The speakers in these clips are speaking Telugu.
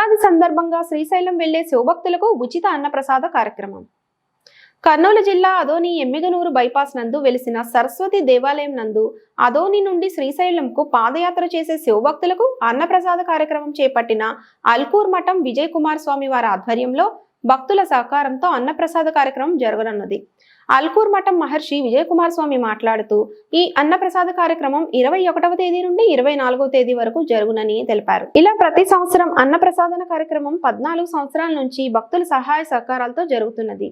ఉగాది సందర్భంగా శ్రీశైలం వెళ్ళే శివభక్తులకు ఉచిత అన్నప్రసాద కార్యక్రమం. కర్నూలు జిల్లా అదోని ఎమ్మిగనూరు బైపాస్ నందు వెలిసిన సరస్వతి దేవాలయం నందు అదోని నుండి శ్రీశైలంకు పాదయాత్ర చేసే శివభక్తులకు అన్నప్రసాద కార్యక్రమం చేపట్టిన అల్కూర్ మఠం విజయ్ కుమార్ స్వామి వారి ఆధ్వర్యంలో భక్తుల సహకారంతో అన్నప్రసాద కార్యక్రమం జరగనున్నది. అల్కూర్ మఠం మహర్షి విజయకుమార్ స్వామి మాట్లాడుతూ ఈ అన్నప్రసాద కార్యక్రమం ఇరవై ఒకటవ తేదీ నుండి ఇరవై నాలుగవ తేదీ వరకు జరుగునని తెలిపారు. ఇలా ప్రతి సంవత్సరం అన్నప్రసాదన కార్యక్రమం పద్నాలుగు సంవత్సరాల నుంచి భక్తుల సహాయ సహకారాలతో జరుగుతున్నది.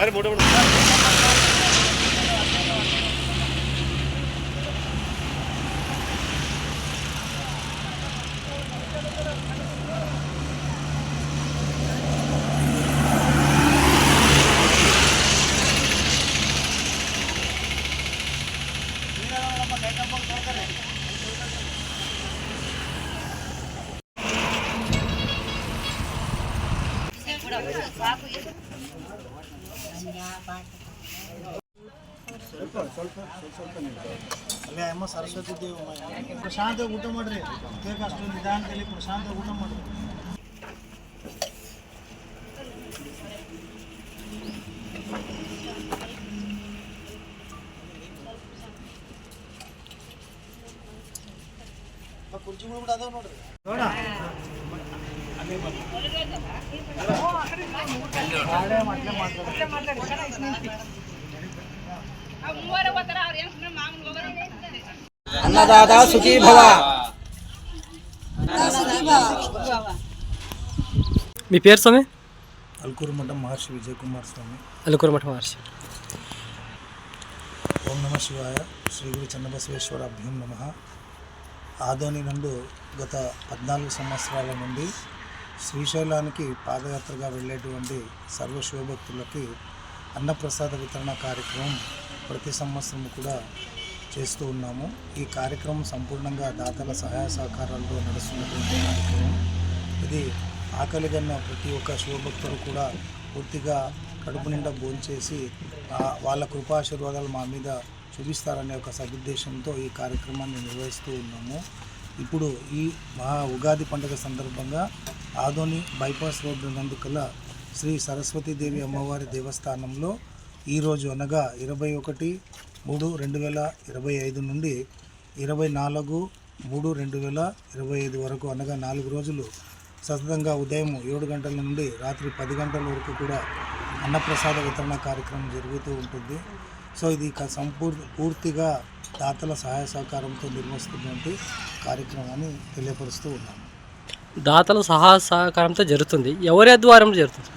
আরে মোটামুটি Gracias. ಸ್ವಲ್ಪ ಸ್ವಲ್ಪ ಸ್ವಲ್ಪ ಅಲ್ಲೇ ಅಮ್ಮ ಸರಸ್ವತಿ ದೇವಿ ಪ್ರಶಾಂತ ಊಟ ಮಾಡ್ರಿ. ಅಷ್ಟೊಂದು ನಿಧಾನದಲ್ಲಿ ಪ್ರಶಾಂತ ಊಟ ಮಾಡ್ರಿ. ಕುರ್ಚಿಗಳು ಬಿಡೋದಾವ ನೋಡ್ರಿ. ನೋಡ. అన్నదాత సుఖీ భవ. మీ పేరు స్వామి? అల్కూరు మఠం మహర్షి విజయ్ కుమార్ స్వామి. అలుకూరు మఠం మహర్షి. ఓం నమ శివాయ. శ్రీ గురు చన్నబసవేశ్వర అభ్యం నమ. ఆదోని నందు గత పద్నాలుగు సంవత్సరాల నుండి శ్రీశైలానికి పాదయాత్రగా వెళ్ళేటువంటి సర్వ శివభక్తులకి అన్నప్రసాద వితరణ కార్యక్రమం ప్రతి సంవత్సరం కూడా చేస్తూ ఉన్నాము. ఈ కార్యక్రమం సంపూర్ణంగా దాతల సహాయ సహకారాలతో నడుస్తున్నటువంటి కార్యక్రమం. ఇది ఆకలిగన్న ప్రతి ఒక్క శివభక్తుడు కూడా పూర్తిగా కడుపు నిండా భోంచేసి వాళ్ళ కృపాశీర్వాదాలు మా మీద చూపిస్తారనే ఒక సదుద్దేశంతో ఈ కార్యక్రమాన్ని నిర్వహిస్తూ ఉన్నాము. ఇప్పుడు ఈ మహా ఉగాది పండుగ సందర్భంగా ఆదోని బైపాస్ రోడ్డు నందుకల శ్రీ సరస్వతీదేవి అమ్మవారి దేవస్థానంలో ఈరోజు అనగా ఇరవై ఒకటి మూడు రెండు వేల ఇరవై ఐదు నుండి ఇరవై నాలుగు మూడు రెండు వేల ఇరవై ఐదు వరకు అనగా నాలుగు రోజులు సతతంగా ఉదయం ఏడు గంటల నుండి రాత్రి పది గంటల వరకు కూడా అన్నప్రసాద వితరణ కార్యక్రమం జరుగుతూ ఉంటుంది. సో ఇది సంపూర్ పూర్తిగా దాతల సహాయ సహకారంతో నిర్వహిస్తున్నటువంటి కార్యక్రమాన్ని తెలియపరుస్తూ ఉన్నాము దాతల సహా సహకారంతో జరుగుతుంది. ఎవరి ఆధ్వర్యంలో జరుగుతుంది?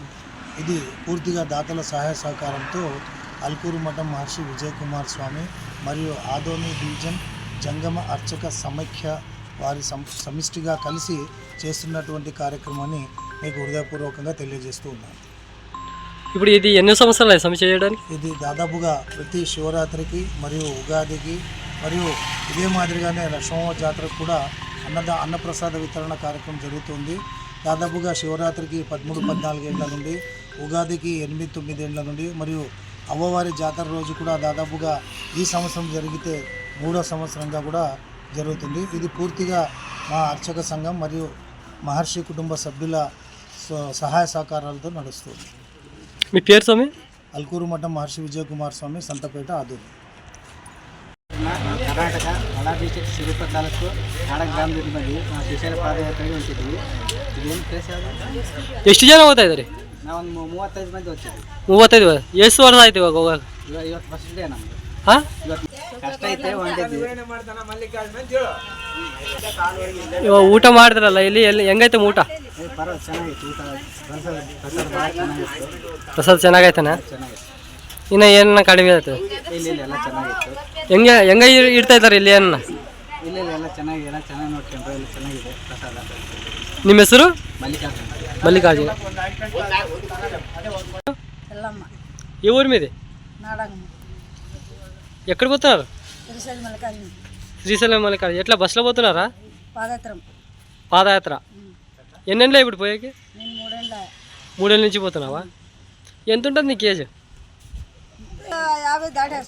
ఇది పూర్తిగా దాతల సహాయ సహకారంతో అల్కూరు మఠం మహర్షి విజయ్ కుమార్ స్వామి మరియు ఆదోని డివిజన్ జంగమ అర్చక సమైక్య వారి సం సమిష్టిగా కలిసి చేస్తున్నటువంటి కార్యక్రమాన్ని మీకు హృదయపూర్వకంగా తెలియజేస్తూ ఉన్నాను ఇప్పుడు ఇది ఎన్ని సంవత్సరాలు సమ చేయడానికి? ఇది దాదాపుగా ప్రతి శివరాత్రికి మరియు ఉగాదికి మరియు ఇదే మాదిరిగానే లక్ష్మవ జాతరకు కూడా అన్నద అన్నప్రసాద వితరణ కార్యక్రమం జరుగుతుంది. దాదాపుగా శివరాత్రికి పదమూడు పద్నాలుగేళ్ళ నుండి ఉగాదికి ఎనిమిది తొమ్మిదేళ్ళ నుండి మరియు అమ్మవారి జాతర రోజు కూడా దాదాపుగా ఈ సంవత్సరం జరిగితే మూడో సంవత్సరంగా కూడా జరుగుతుంది. ఇది పూర్తిగా మా అర్చక సంఘం మరియు మహర్షి కుటుంబ సభ్యుల సహాయ సహకారాలతో నడుస్తుంది. మీ పేరు స్వామి అల్కూరు మఠం మహర్షి విజయ్ కుమార్ స్వామి సంతపేట ఆదూరు ಕರ್ನಾಟಕ ಮಲಾಬೀಚ್ ಸಿರುಪ ತಾಲೂಕು ನಾಡಕ ಗ್ರಾಮದಲ್ಲಿ ಬಂದು ನಾವು ಶ್ರೀಶೈಲ ಪಾದಯಾತ್ರೆಗೆ ಹೊಂಟಿದ್ವಿ ಇದೇನು ಪ್ಲೇಸ್ ಯಾವುದು ಎಷ್ಟು ಜನ ಹೋಗ್ತಾ ಇದ್ದಾರೆ ನಾವೊಂದು ಮೂ- ಮೂವತ್ತೈದು ಮಂದಿ ಹೋಗ್ತಿದ್ವಿ ಮೂವತ್ತೈದು ಎಷ್ಟು ವರ್ಷ ಆಯ್ತು ಇವಾಗ ಹೋಗಕ್ಕೆ ಇವಾಗ ಇವತ್ತು ಫಸ್ಟ್ ಡೇ ನಮ್ದು ಹಾಂ ಇವತ್ತು ಕಷ್ಟ ಐತೆ ಹೊಂಟಿದ್ವಿ ಇವಾಗ ಊಟ ಮಾಡಿದ್ರಲ್ಲ ಇಲ್ಲಿ ಎಲ್ಲಿ ಹೆಂಗೈತೆ ಊಟ ಏ ಪರವಾಗಿಲ್ಲ ಚೆನ್ನಾಗಿತ್ತು ಊಟ ಪ್ರಸಾದ ಪ್ರಸಾದ ಭಾಳ ಚೆನ್ನಾಗಿತ್ತು ಪ್ರಸಾದ ಚೆನ್ನಾಗೈತನ ಚೆನ್ನಾಗಿತ್ತು ಇನ್ನು ಏನನ್ನ ಕಡಿಮೆ ಆಯ್ತು ಇಲ್ಲಿ ಇಲ್ಲಿ ಎಲ್ಲ ಚೆನ್ನಾಗಿತ್ತು ಹೆಂಗೆ ಹೆಂಗೆ ಇಡ್- ಇಡ್ತಾ ಇದ್ದಾರೆ ಇಲ್ಲಿ ಏನನ್ನ ಇಲ್ಲಿ ಇಲ್ಲಿ ಎಲ್ಲ ಚೆನ್ನಾಗಿ ಎಲ್ಲ ಚೆನ್ನಾಗಿ ನೋಡ್ಕೊಂಡ್ರು ಎಲ್ಲ ಚೆನ್ನಾಗಿದೆ ಪ್ರಸಾದ ನಿಮ್ಮ ಹೆಸರು ಮಲ್ಲಿಕಾರ್ಜುನ మల్లికార్జున ఎల్లమ్మ ఏ ఊరి మీది నాడగమ్మ ఎక్కడికి పోతున్నారు తిరుసరి మల్లికార్జున శ్రీశైలం మల్లికార్జున ఎట్లా బస్సులో పోతున్నారా పాదయాత్రం పాదయాత్ర ఎన్నెండ్లే ఇప్పుడు పోయేకి? మూడేళ్ళ నుంచి పోతున్నావా? ఎంత ఉంటుంది నీకు ఏజ్ యాభై దాటేసిన